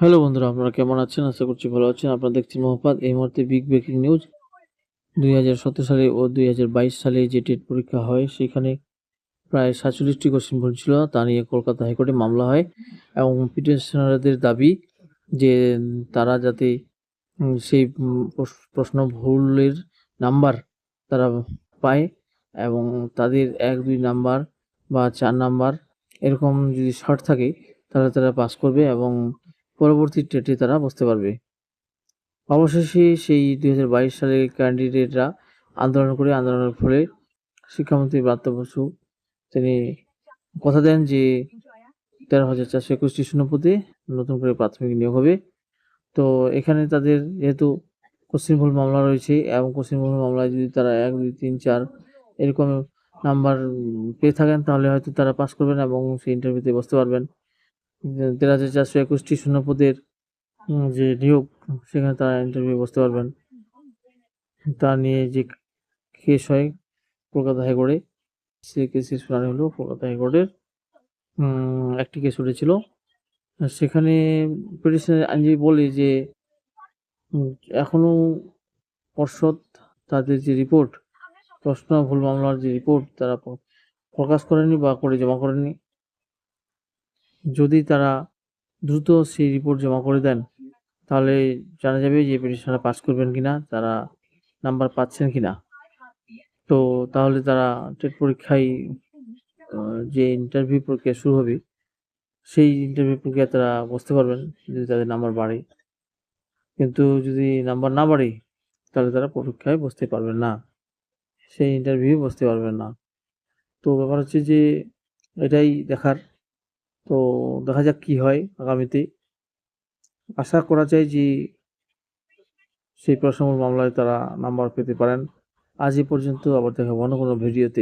Hello বন্ধুরা, আপনারা কেমন আছেন? আশা করছি ভালো আছেন। আপনারা দেখছেন মোহাম্মদ। এই মুহূর্তে বিগ ব্রেকিং নিউজ দুই হাজার সতেরো সালে ও দুই হাজার বাইশ সালে যে টেট পরীক্ষা হয়, সেখানে প্রায় সাতচল্লিশটি কোশ্চেন ভুল ছিল। তা নিয়ে কলকাতা হাইকোর্টে মামলা হয় এবং পিটিশনারদের দাবি যে তারা যাতে সেই প্রশ্ন ভুলের নাম্বার তারা পায় এবং তাদের এক, দুই নাম্বার বা চার নাম্বার এরকম যদি শর্ট থাকে, তাহলে তারা পাস করবে এবং পরবর্তী টেটে তারা বসতে পারবে। অবশেষে সেই দুই হাজার বাইশ সালে ক্যান্ডিডেটরা আন্দোলন করে আন্দোলনের ফলে শিক্ষামন্ত্রী ব্রাত্য বসু তিনি কথা দেন যে তেরো হাজার চারশো একুশটি শূন্যপদে নতুন করে প্রাথমিক নিয়োগ হবে। তো এখানে তাদের যেহেতু কোশ্চিন ভুল মামলা রয়েছে এবং কোশ্চিন ভুল মামলায় যদি তারা এক, দুই, তিন, চার এরকম নাম্বার পেয়ে থাকেন তাহলে হয়তো তারা পাস করবেন এবং সেই ইন্টারভিউতে বসতে পারবেন। তেরো হাজার চারশো একুশটি শূন্যপদের যে নিয়োগ, সেখানে তারা ইন্টারভিউ বসতে পারবেন। তা নিয়ে যে কেস হয় কলকাতা হাইকোর্টে সে কেসের শুনানি হলো কলকাতা হাইকোর্টের। একটি কেস উঠেছিল। সেখানে পিটিশনের আইনজীবী বলে যে এখনও পর্ষদ তাদের যে রিপোর্ট প্রশ্ন, ভুল মামলার যে রিপোর্ট তারা প্রকাশ করেনি বা করে জমা করেনি। যদি তারা দ্রুত সেই রিপোর্ট জমা করে দেন, তাহলে জানা যাবে যে পিটিশনার পাস করবেন কিনা, তারা নাম্বার পাচ্ছেন কিনা। তো তাহলে তারা টেট পরীক্ষায় যে ইন্টারভিউ প্রক্রিয়া শুরু হবে, সেই ইন্টারভিউ প্রক্রিয়া তারা বসতে পারবেন যদি তাদের নাম্বার বাড়ে। কিন্তু যদি নাম্বার না বাড়ে, তাহলে তারা পরীক্ষায় বসতে পারবেন না। সেই ইন্টারভিউ বসতে পারবেন না। তো ব্যাপার হচ্ছে যে, এটাই দেখার তো দেখা যাক কি হয় আগামীতে। আশা করা যায় যে সেই প্রসঙ্গ মামলায় তারা নাম্বার পেতে পারেন। আজ এ পর্যন্ত, আবার দেখা অন্য কোনো ভিডিওতে।